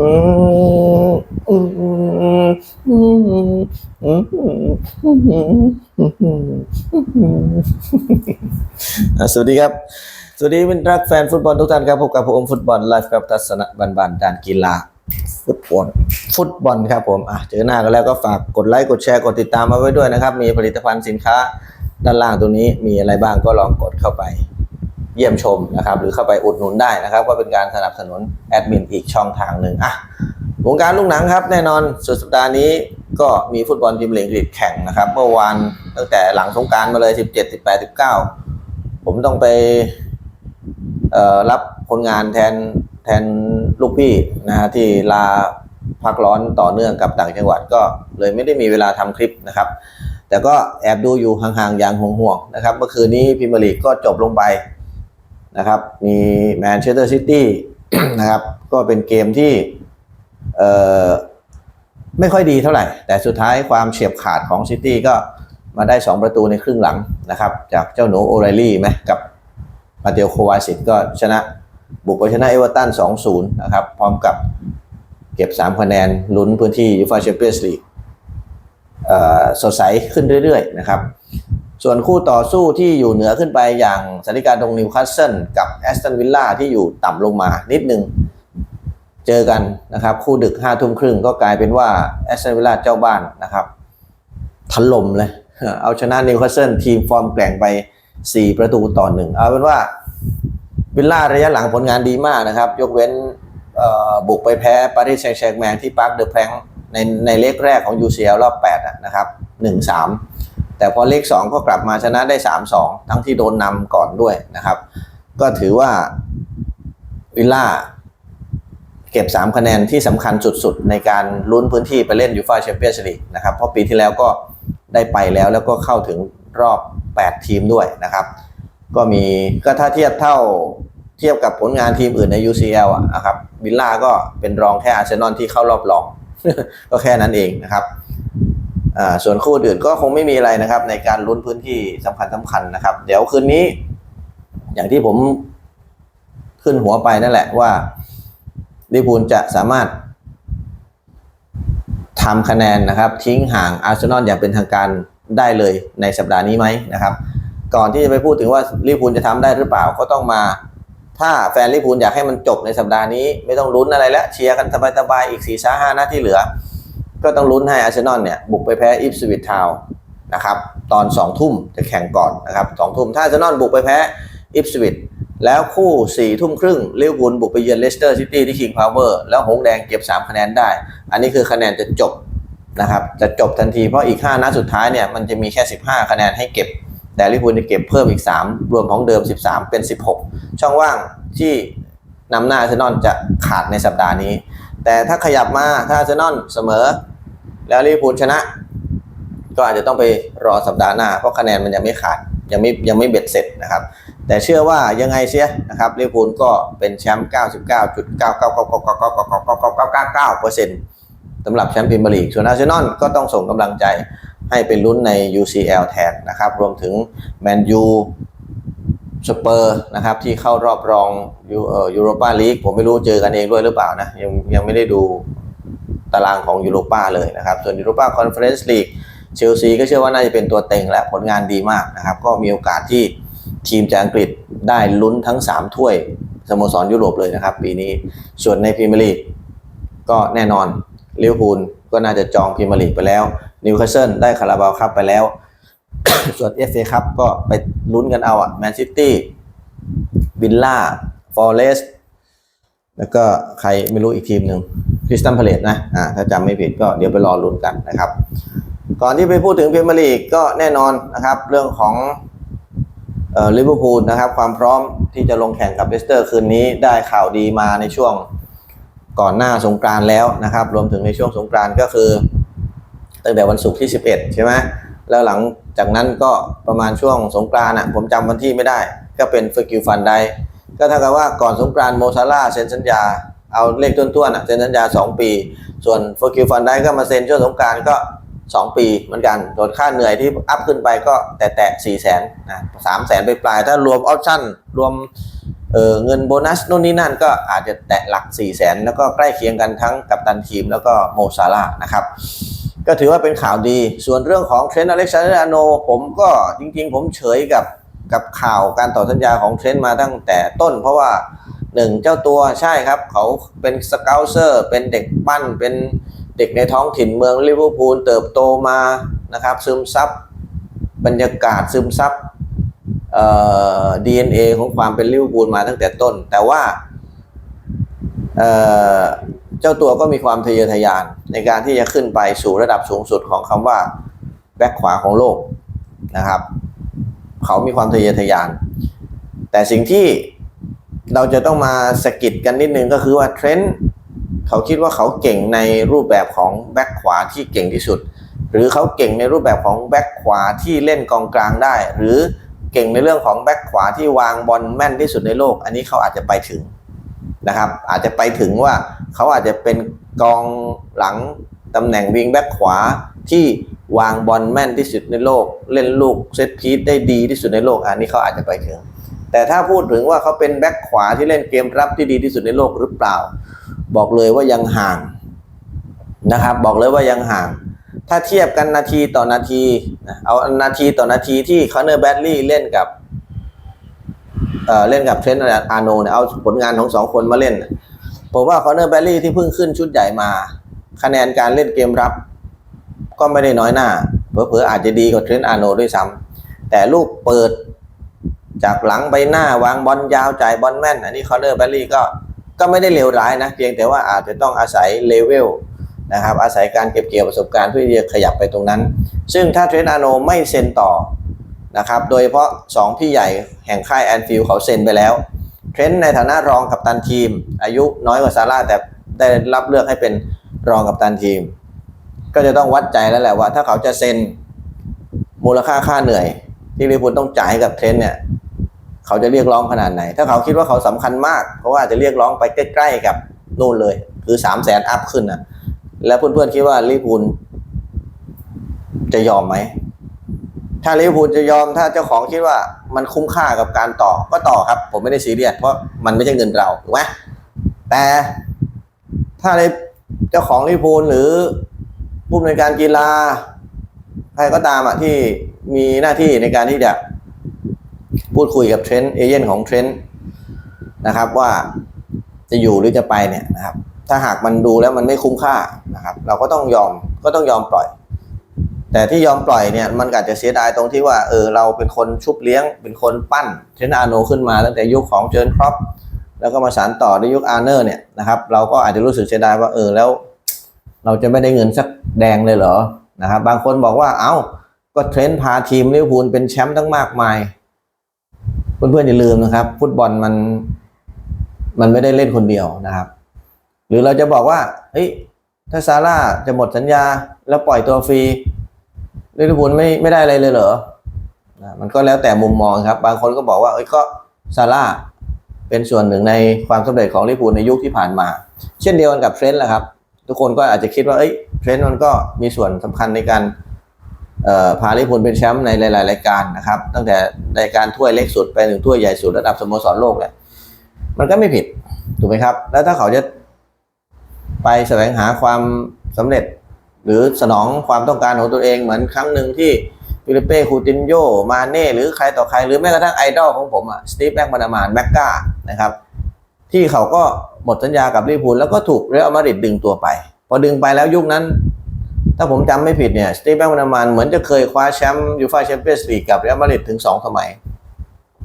สวัสดีครับ สวัสดีมิตรรักแฟนฟุตบอลทุกท่านครับพบกับผมฟุตบอลไลฟ์กับทัศนะบันๆด้านกีฬาฟุตบอลฟุตบอลครับผมอะเจอหน้ากันแล้วก็ฝากกดไลค์กดแชร์กดติดตามมาไว้ด้วยนะครับ มีผลิตภัณฑ์สินค้าด้านล่างตัวนี้มีอะไรบ้างก็ลองกดเข้าไป เยี่ยมชมนะครับ หรือเข้าไปอุดหนุนได้นะครับ ก็เป็นการสนับสนุนแอดมินอีกช่องทางหนึ่งอะวงการลูกหนังครับ แน่นอนสุดสัปดาห์นี้ก็มีฟุตบอลพรีเมียร์ลีกอังกฤษแข่งนะครับ เมื่อวานตั้งแต่หลังสงการมาเลย 17 18 19 ผมต้องไปรับคนงานแทนแทนลูกพี่นะฮะที่ลาพักร้อนต่อเนื่องกับต่างจังหวัดก็เลยไม่ได้มีเวลาทำคลิปนะครับ แต่ก็แอบดูอยู่ห่างๆอย่างห่วงๆนะครับ เมื่อคืนนี้พรีเมียร์ลีกก็จบลงไป นะครับ มีแมนเชสเตอร์ซิตี้นะครับ ก็เป็นเกมที่ไม่ค่อยดีเท่าไหร่ แต่สุดท้ายความเฉียบขาดของซิตี้ก็มาได้ 2 ประตูในครึ่งหลังนะครับ จากเจ้าหนูโอไรลี่ไหมกับมาเตลโควาสิตก็ชนะบุกไปชนะเอเวอร์ตัน 2-0 นะครับ พร้อมกับเก็บ 3 คะแนนลุ้นพื้นที่ยูฟาแชมเปี้ยนส์ลีกสดใสขึ้นเรื่อย ๆ นะครับ ส่วนคู่ต่อสู้ที่อยู่เหนือขึ้นไปอย่างสถานการณ์ตรงนิวคาสเซิลกับแอสตันวิลล่าที่อยู่ต่ำลงมานิดนึง เจอกันนะครับ คู่ดึกห้าทุ่มครึ่งก็กลายเป็นว่าแอสตันวิลล่าเจ้าบ้านนะครับถล่มเลย เอาชนะนิวคาสเซิลทีมฟอร์มแกร่งไป 4 ประตูต่อหนึ่งเอาเป็นว่าวิลล่าระยะหลังผลงานดีมากนะครับ ยกเว้นบุกไปแพ้ปารีสแซงต์แชร์แมงที่ปาร์คเดอะแพลงในในเลกแรกของ UCL รอบ8นะครับ1-3 แต่พอเลข 2 ก็กลับมาชนะได้ 3-2 ทั้งที่โดนนำก่อนด้วยนะครับ ก็ถือว่าวิลล่าเก็บ 3 คะแนนที่สำคัญสุดๆ ในการลุ้นพื้นที่ไปเล่นยูฟาแชมเปี้ยนส์ลีกนะครับ เพราะปีที่แล้วก็ได้ไปแล้วแล้วก็เข้าถึงรอบ 8 ทีมด้วยนะครับ ก็มีก็ถ้าเทียบเท่าเทียบกับผลงานทีมอื่นใน UCL อะนะครับวิลล่าก็เป็นรองแค่อาร์เซนอลที่เข้ารอบรอง ก็แค่นั้นเองนะครับ ส่วนคู่อื่นก็คงไม่มีอะไรนะครับ ในการลุ้นพื้นที่สำคัญสำคัญนะครับ เดี๋ยวคืนนี้ อย่างที่ผมขึ้นหัวไปนั่นแหละว่าลิเวอร์พูลจะสามารถทำคะแนนนะครับ ทิ้งห่างอาร์เซนอลอย่างเป็นทางการได้เลยในสัปดาห์นี้ไหมนะครับ ก่อนที่จะไปพูดถึงว่าลิเวอร์พูลจะทำได้หรือเปล่าก็ต้องมาถ้าแฟนลิเวอร์พูลอยากให้มันจบในสัปดาห์นี้ ไม่ต้องลุ้นอะไรแล้วเชียร์กันสบายๆอีก4ี่ห้านัดที่เหลือ ก็ต้องลุ้นให้อาร์เซนอลเนี่ยบุกไปแพ้อิฟสวิตทาวนะครับตอน 2 ทุ่มจะแข่งก่อนนะครับสองทุ่มถ้าอาร์เซนอลบุกไปแพ้อิฟสวิตแล้วคู่4ี่ทุ่มครึ่งลิเวอร์พูลบุกไปเยือนเลสเตอร์ซิตี้ที่คิงพาวเวอร์แล้วหงส์แดงเก็บ 3 คะแนนได้ อันนี้คือคะแนนจะจบนะครับจะจบทันทีเพราะอีก 5 นัดสุดท้ายเนี่ยมันจะมีแค่ 15 คะแนนให้เก็บ แต่ลิเวอร์พูลจะเก็บเพิ่มอีก 3 รวมของเดิม 13 เป็น 16 ช่องว่างที่นำหน้าอาร์เซนอลจะขาดในสัปดาห์นี้ แต่ถ้าขยับมาถ้าอาร์เซนอลเสมอ แล้วลิเวอร์พูลชนะ ก็อาจจะต้องไปรอสัปดาห์หน้า เพราะคะแนนมันยังไม่ขาดยังไม่ยังไม่เบ็ดเสร็จนะครับ แต่เชื่อว่ายังไงเสียนะครับลิเวอร์พูลก็เป็นแชมป์ 99.999999999เปอร์เซ็นต์สำหรับแชมป์พรีเมียร์ลีกส่วนอาร์เซนอลก็ต้องส่งกำลังใจให้เป็นลุ้นใน UCL แทนนะครับ รวมถึงแมนยูสเปอร์นะครับที่เข้ารอบรองยูโรปาลีกผมไม่รู้เจอกันเองด้วยหรือเปล่านะยังยังไม่ได้ดู ตารางของยูโรปาเลยนะครับ ส่วนยูโรปาคอนเฟอเรนซ์ลีกเชลซีก็เชื่อว่าน่าจะเป็นตัวเต็งและผลงานดีมากนะครับ ก็มีโอกาสที่ทีมจากอังกฤษได้ลุ้นทั้ง 3 ถ้วยสโมสรยุโรปเลยนะครับ ปีนี้ส่วนในพรีเมียร์ลีกก็แน่นอนลิเวอร์พูลก็น่าจะจองพรีเมียร์ลีกไปแล้วนิวคาสเซิลได้คาราบาวคัพไปแล้ว ส่วนเอฟเอคัพก็ไปลุ้นกันเอาอะแมนซิตี้วิลล่าฟอร์เรสแล้วก็ใครไม่รู้อีกทีมหนึ่ง คริสตันพาเลตนะอ่าถ้าจำไม่ผิดก็เดี๋ยวไปรอลุ้นกันนะครับ ก่อนที่ไปพูดถึงพรีเมียร์ลีกก็แน่นอนนะครับ เรื่องของเอ่อลิเวอร์พูลนะครับ ความพร้อมที่จะลงแข่งกับเลสเตอร์คืนนี้ได้ข่าวดีมาในช่วงก่อนหน้าสงกรานแล้วนะครับ รวมถึงในช่วงสงกรานก็คือ ตั้งแต่วันศุกร์ที่ 11 ใช่ไหมแล้วหลังจากนั้นก็ประมาณช่วงสงกรานอะผมจำวันที่ไม่ได้ ก็เป็นฟกิลฟันไดก็เท่ากับว่าก่อนสงกรานโมซาร่าเซ็นสัญญา เอาเลขต้นๆอะเซ็นสัญญา 2 ปี ส่วนฟอร์กิลฟันได้ก็มาเซ็นช่วงสงกานต์ก็ 2 ปีเหมือนกันส่วนค่าเหนื่อยที่อัพขึ้นไปก็แตะแตะสี่แสนนะสามแสนไปปลาย ถ้ารวมออปชั่นรวมเเงินโบนัสนู่นนี่นั่นก็อาจจะแตะหลัก4ี่แสนแล้วก็ใกล้เคียงกันทั้งกับตันทีมแล้วก็โมซาร่านะครับก็ถือว่าเป็นข่าวดี ส่วนเรื่องของเทรนต์อเล็กซานเดอร์อาโนผมก็จริงๆ ผมเฉยกับกับข่าวการต่อสัญญาของเทรนต์มาตั้งแต่ต้น เพราะว่า หนึ่งเจ้าตัวใช่ครับ เขาเป็นสเกลเซอร์เป็นเด็กปั้นเป็นเด็กในท้องถิ่นเมืองลิเวอร์พูลเติบโตมานะครับ ซึมซับบรรยากาศซึมซับเอ่อ DNA ของความเป็นลิเวอร์พูลมาตั้งแต่ต้น แต่ว่าเอ่อเจ้าตัวก็มีความทะเยอทะยานในการที่จะขึ้นไปสู่ระดับสูงสุดของคำว่าแบ็คขวาของโลกนะครับ เขามีความทะเยอทะยาน แต่สิ่งที่ เราจะต้องมาสะกิดกันนิดนึงก็คือว่าเทรนด์เขาคิดว่าเขาเก่งในรูปแบบของแบ็คขวาที่เก่งที่สุด หรือเขาเก่งในรูปแบบของแบ็คขวาที่เล่นกองกลางได้ หรือเก่งในเรื่องของแบ็คขวาที่วางบอลแม่นที่สุดในโลก อันนี้เขาอาจจะไปถึงนะครับ อาจจะไปถึงว่าเขาอาจจะเป็นกองหลังตำแหน่งวิงแบ็คขวาที่วางบอลแม่นที่สุดในโลก เล่นลูกเซตพีซได้ดีที่สุดในโลก อันนี้เขาอาจจะไปถึง แต่ถ้าพูดถึงว่าเขาเป็นแบ็คขวาที่เล่นเกมรับที่ดีที่สุดในโลกหรือเปล่า บอกเลยว่ายังห่างนะครับ บอกเลยว่ายังห่าง ถ้าเทียบกันนาทีต่อนาทีเอานาทีต่อนาทีที่คอนเนอร์แบดลี่เล่นกับเเล่นกับเทรนต์อาโนเนี่ยเอาผลงานของสองคนมาเล่น ผมว่าคอนเนอร์แบลลี่ที่เพิ่งขึ้นชุดใหญ่มา คะแนนการเล่นเกมรับ ก็ไม่ได้น้อยหน้าเผลอๆอาจจะดีกว่าเทรนต์อาโนด้วยซ้ำแต่ลูกเปิด จากหลังไปหน้าวางบอลยาวจ่ายบอลแม่น อันนี้คอนเนอร์แบลลี่ก็ก็ไม่ได้เลวร้ายนะ เพียงแต่ว่าอาจจะต้องอาศัยเลเวลนะครับอาศัยการเก็บเกี่ยวประสบการณ์เพื่อที่จะขยับไปตรงนั้น ซึ่งถ้าเทรนต์อาโนไม่เซ็นต่อนะครับโดยเฉพาะ 2 พี่ใหญ่แห่งค่ายแอนฟิลด์เขาเซ็นไปแล้วเทรนต์ในฐานะรองกัปตันทีม อายุน้อยกว่าซาร่าแต่ได้รับเลือกให้เป็นรองกัปตันทีม ก็จะต้องวัดใจแล้วแหละว่า ถ้าเขาจะเซ็นมูลค่าค่าเหนื่อย ที่ลิเวอร์พูลต้องจ่ายให้กับเทรนต์เนี่ย เขาจะเรียกร้องขนาดไหน ถ้าเขาคิดว่าเขาสำคัญมากเพราะว่าจะเรียกร้องไปใกล้ๆกับนู่นเลย คือ3 0 0แสนอัพขึ้นนะแล้วเพื่อนๆคิดว่าลิเวอร์พูลจะยอมไหมถ้าลิเวอร์พูลจะยอมถ้าเจ้าของคิดว่ามันคุ้มค่ากับการต่อก็ต่อครับ ผมไม่ได้ซีเรียสเพราะมันไม่ใช่เงินเราถูกไหมแต่ถ้าในเจ้าของลิเวอร์พูลหรือผู้อำนการกีฬาใครก็ตามอะที่มีหน้าที่ในการที่จะ พูดคุยกับเทรนด์เอเย่นของเทรนด์นะครับว่าจะอยู่หรือจะไปเนี่ยนะครับ ถ้าหากมันดูแล้วมันไม่คุ้มค่านะครับ เราก็ต้องยอมก็ต้องยอมปล่อย แต่ที่ยอมปล่อยเนี่ยมันอาจจะเสียดายตรงที่ว่าเออเราเป็นคนชุบเลี้ยง เป็นคนปั้นเทรนอาโนขึ้นมาตั้งแต่ยุคของเจอร์นครอปแล้วก็มาสานต่อในยุคอาร์เนอร์เนี่ยนะครับ เราก็อาจจะรู้สึกเสียดายว่าเออแล้ว เราจะไม่ได้เงินสักแดงเลยเหรอนะครับ บางคนบอกว่าเอ้าก็เทรนพาทีมลิเวอร์พูลเป็นแชมป์ตั้งมากมาย เพื่อนๆอย่าลืมนะครับ ฟุตบอลมันมันไม่ได้เล่นคนเดียวนะครับ หรือเราจะบอกว่าเฮ้ยถ้าซาร่าจะหมดสัญญา แล้วปล่อยตัวฟรีลิเวอร์พูลไม่ไม่ได้อะไรเลยเหรอนะมันก็แล้วแต่มุมมองครับ บางคนก็บอกว่าเอ้ยก็ซาร่าเป็นส่วนหนึ่งในความสำเร็จของลิเวอร์พูลในยุคที่ผ่านมา เช่นเดียวกันกับเทรนต์แหละครับ ทุกคนก็อาจจะคิดว่าเอ้ยเทรนต์มันก็มีส่วนสำคัญในการ พาลิพลเป็นแชมป์ในหลาย ๆ รายการนะครับ ตั้งแต่รายการถ้วยเล็กสุดไปถึงถ้วยใหญ่สุดระดับสโมสรโลกเลยมันก็ไม่ผิดถูกไหมครับ แล้วถ้าเขาจะไปแสวงหาความสำเร็จ หรือสนองความต้องการของตัวเองเหมือนครั้งหนึ่งที่ฟิลิเป้คูตินโยมาเน่หรือใครต่อใคร หรือแม้กระทั่งไอดอลของผมอะสตีฟแม็กมานามานแม็กกานะครับที่เขาก็หมดสัญญากับลิเวอร์พูลแล้วก็ถูกเรอัลมาดริดดึงตัวไป พอดึงไปแล้วยุคนั้น ถ้าผมจำไม่ผิดเนี่ยสตีฟแม็กมานามานเหมือนจะเคยคว้าแชมป์ยูฟ่าแชมเปี้ยนส์ลีกกับเรอัลมาดริดถึง 2 สมัย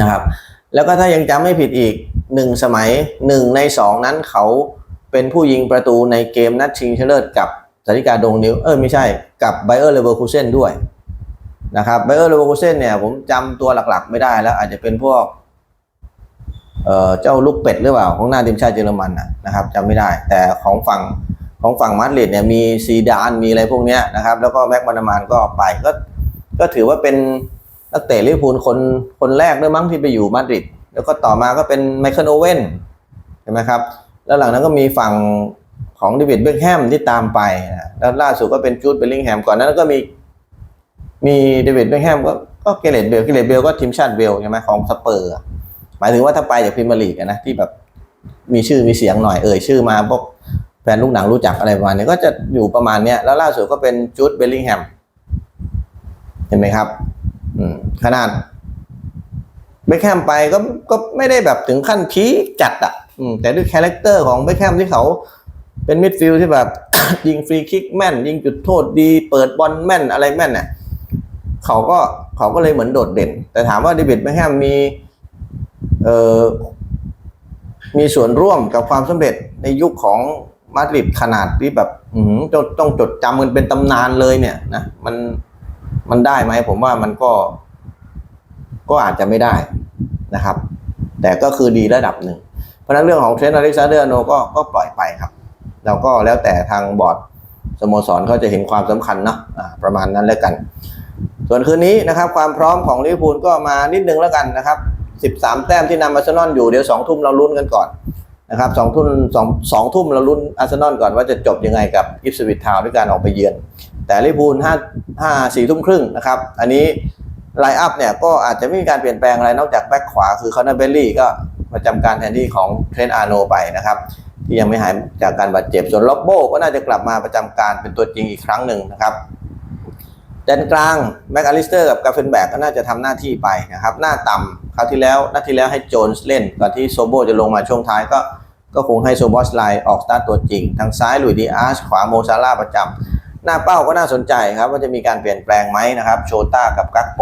นะครับ แล้วก็ถ้ายังจำไม่ผิดอีกหนึ่งสมัยหนึ่งในสองนั้นเขาเป็นผู้ยิงประตูในเกมนัดชิงชนะเลิศกับสาริกาดงนิ้ว เออไม่ใช่กับไบเออร์เลเวอร์คูเซนด้วยนะครับไบเออร์เลเวอร์คูเซนเนี่ยผมจำตัวหลักๆไม่ได้แล้ว อาจจะเป็นพวกเอ่อเจ้าลูกเป็ดหรือเปล่าของหน้าทีมชาติเยอรมันนะครับจำไม่ได้ แต่ของฝั่ง ของฝั่งมาดริดเนี่ยมีซีดานมีอะไรพวกนี้นะครับ แล้วก็แม็กมานามานก็ไปก็ก็ถือว่าเป็นนักเตะลิเวอร์พูลคนคนแรกด้วยมั้งที่ไปอยู่มาดริดแล้วก็ต่อมาก็เป็นไมเคิลโอเว่นใช่ไหมครับ แล้วหลังนั้นก็มีฝั่งของเดวิดเบคแฮมที่ตามไปนะแล้วล่าสุดก็เป็นจูดเบลลิงแฮมก่อนนั้นก็มีมีเดวิดเบคแฮมก็ก็เกเรตเบลเกเรตเบลก็ทีมชาติเบลใช่ไหมของสเปอร์หมายถึงว่าถ้าไปจากพรีเมียร์ลีกนะที่แบบมีชื่อมีเสียงหน่อยเอ่ยชื่อมาพวก แฟนลูกหนังรู้จักอะไรประมาณนี้ก็จะอยู่ประมาณเนี้ยแล้วล่าสุดก็เป็นจูดเบลลิงแฮมเห็นไหมครับขนาดเบคแฮมไปก็ก็ไม่ได้แบบถึงขั้นพีจัดอะแต่ด้วยคาแรคเตอร์ของเบคแฮมที่เขาเป็นมิดฟิลด์ที่แบบ ยิงฟรีคิกแม่น ยิงจุดโทษดี เปิดบอลแม่นอะไรแม่นเนี่ยเขาก็เขาก็เลยเหมือนโดดเด่น แต่ถามว่าเดวิดเบคแฮมมีเอ่อมีส่วนร่วมกับความสำเร็จในยุคของ มาดริดขนาดที่แบบต้องต้องจดจำมันเป็นตำนานเลยเนี่ยนะมันมันได้ไหมผมว่ามันก็ ก็อาจจะไม่ได้นะครับ แต่ก็คือดีระดับหนึ่ง เพราะฉะนั้นเรื่องของเทรนต์อเล็กซานเดอร์โนก็ก็ปล่อยไปครับ แล้วก็แล้วแต่ทางบอร์ดสโมสรเขาจะเห็นความสำคัญเนาะอ่าประมาณนั้นแล้วกัน ส่วนคืนนี้นะครับ ความพร้อมของลิเวอร์พูลก็มานิดนึงแล้วกันนะครับ 13 แต้มที่นำอาร์เซนอลอยู่เดี๋ยว2ทุ่มเราลุ้นกันก่อน นะครับสองทุ่มสองสองทุ่มเราลุ้นอาร์เซนอลก่อนว่าจะจบยังไงกับอิฟสวิตทาวด้วยการออกไปเยือน แต่ลิเวอร์พูลห้าห้าสี่ทุ่มครึ่งนะครับ อันนี้ไลอัพเนี่ยก็อาจจะไม่มีการเปลี่ยนแปลงอะไรนอกจากแบ็คขวาคือคอนเนอร์เบลลี่ก็ประจำการแทนที่ของเทรนต์อาร์โนไปนะครับที่ยังไม่หายจากการบาดเจ็บ ส่วนล็อบโบก็น่าจะกลับมาประจำการเป็นตัวจริงอีกครั้งหนึ่งนะครับแดนกลางแม็กอลิสเตอร์กับกาเฟนแบกก็น่าจะทำหน้าที่ไปนะครับ หน้าต่ำ คราวที่แล้วนัดที่แล้วให้โจนส์เล่นก่อนที่โซโบจะลงมาช่วงท้ายก็ก็คงให้โซบอสไลน์ออกสตาร์ตัวจริง ทางซ้ายลุยดีอาร์ชขวาโมซาร่าประจำหน้าเป้าก็น่าสนใจครับว่าจะมีการเปลี่ยนแปลงไหมนะครับโชต้ากับกักโป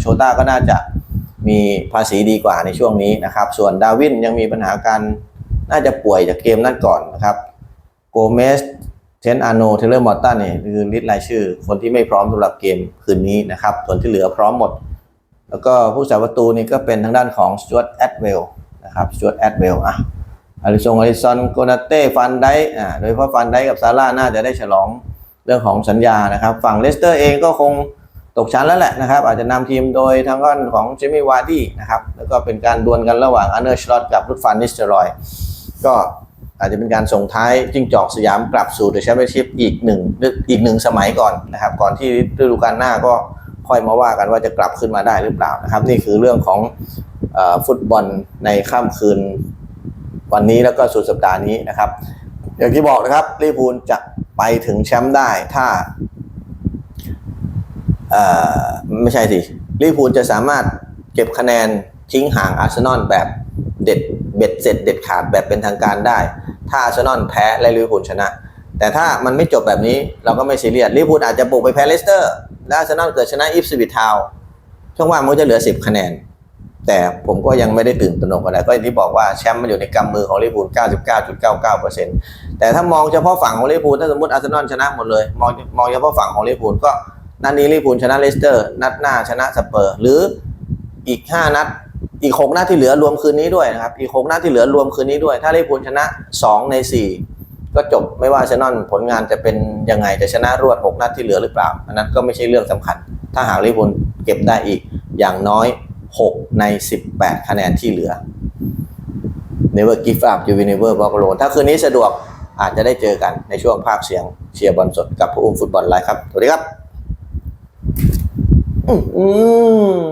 โชต้าก็น่าจะมีภาษีดีกว่าในช่วงนี้นะครับ ส่วนดาวินยังมีปัญหาการน่าจะป่วยจากเกมนั่นก่อนนะครับโกเมสเทนอาโนเทเลอร์มอตตันเนี่ยคือลิสต์รายชื่อ คนที่ไม่พร้อมสำหรับเกมคืนนี้นะครับ ส่วนที่เหลือพร้อมหมด แล้วก็ผู้สาประตูนี่ก็เป็นทางด้านของสจวตแอดเวลนะครับสจวตแอดเวลอะอาริซงอาริซอนโกนาเต้ฟันไดอ่าโดยเฉพาะฟันไดกับซาร่าน่าจะได้ฉลองเรื่องของสัญญานะครับ ฝั่งเลสเตอร์เองก็คงตกชั้นแล้วแหละนะครับ อาจจะนำทีมโดยทางด้านของเจมี่วาร์ดี้นะครับ แล้วก็เป็นการดวลกันระหว่างอันเนอร์ชลอตกับรุดฟันนิสเตอรอย ก็อาจจะเป็นการส่งท้ายจิ้งจอกสยามกลับสู่เดอะแชมเปี้ยนชิพอีกหนึ่งอีกหนึ่งสมัยก่อนนะครับ ก่อนที่ฤดูกาลหน้าก็ ค่อยมาว่ากันว่าจะกลับขึ้นมาได้หรือเปล่านะครับ นี่คือเรื่องของอฟุตบอลในค่ำคืนวันนี้แล้วก็สุดสัปดาห์นี้นะครับ อย่างที่บอกนะครับลิเวอร์พูลจะไปถึงแชมป์ได้ถ้าไม่ใช่สิลิเวอร์พูลจะสามารถเก็บคะแนนทิ้งห่างอาร์เซนอลแบบเด็ดเบ็ดเสร็จเด็ดขาดแบบเป็นทางการได้ ถ้าอาร์เซนอลแพ้และลิเวอร์พูลชนะ แต่ถ้ามันไม่จบแบบนี้เราก็ไม่ซีเรียสลิเวอร์พูลอาจจะบุกไปแพ้เลสเตอร์ และอาร์เซนอลเกิดชนะอิฟสวิททาวน์ช่องว่างมันจะเหลือ10คะแนน แต่ผมก็ยังไม่ได้ตื่นตระหนกอะไรก็อย่างที่บอกว่าแชมป์มันอยู่ในกำมือของลิเวอร์พูล 99.99%แต่ถ้ามองเฉพาะฝั่งของลิเวอร์พูลถ้าสมมติอาร์เซนอลชนะหมดเลยมองมองเฉพาะฝั่งของลิเวอร์พูลก็นัดนี้ลิเวอร์พูลชนะเลสเตอร์ นัดหน้าชนะสเปอร์ หรืออีก 5 นัดอีก 6 นัดที่เหลือรวมคืนนี้ด้วยนะครับอีก 6 นัดที่เหลือรวมคืนนี้ด้วย ถ้าลิเวอร์พูลชนะ 2 ใน 4 ก็จบไม่ว่าอาร์เซนอลผลงานจะเป็นยังไงจะชนะรวด 6 นัดที่เหลือหรือเปล่า อันนั้นก็ไม่ใช่เรื่องสำคัญ ถ้าหากลิเวอร์พูลเก็บได้อีกอย่างน้อย 6 ใน 18 คะแนนที่เหลือ Never give up you will never walk alone ถ้าคืนนี้สะดวกอาจจะได้เจอกันในช่วงภาคเสียงเชียร์บอลสดกับผู้อุ้มฟุตบอลไลฟ์ครับ สวัสดีครับ อืม